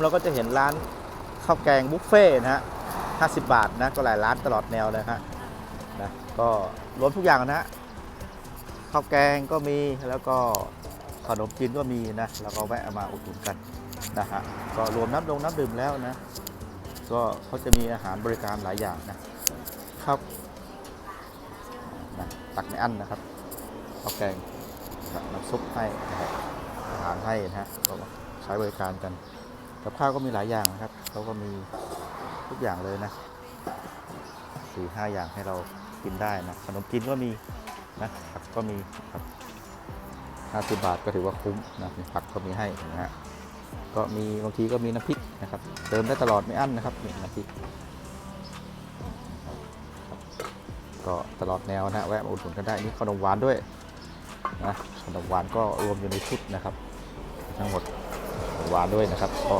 เราก็จะเห็นร้านข้าวแกงบุฟเฟ่นะฮะ50 บาทนะก็หลายร้านตลอดแนวเลยฮะนะก็รวมทุกอย่างนะฮะข้าวแกงก็มีแล้วก็ขนมจีนก็มีนะแล้วก็แวะมาอุดหนุนกันนะฮะก็รวมน้ำดงน้ำดื่มแล้วนะ ก็เขาจะมีอาหารบริการหลายอย่างนะครับนะตักไม่อั้นนะครับข้าวแกงแบบน้ำซุปให้อาหารให้นะฮะก็ใช้บริการกัน กับข้าวก็มีหลายอย่างนะครับเขาก็มีทุกอย่างเลยนะสี่ห้าอย่างให้เรากินได้นะขนมจีนก็มีนะผักก็มีครับห้าสิบบาทก็ถือว่าคุ้มนะมีผักก็มีให้นะฮะก็มีบางทีก็มีน้ำพริกนะครับ เติมได้ตลอดไม่อั้นนะครับนี่น้ำพริกก็ตลอดแนวนะแวะมาอุดหนุนกันได้นี่ขนมหวานด้วยนะขนมหวานก็รวมอยู่ในชุดนะครับ ทั้งหมด วานด้วยนะครับก็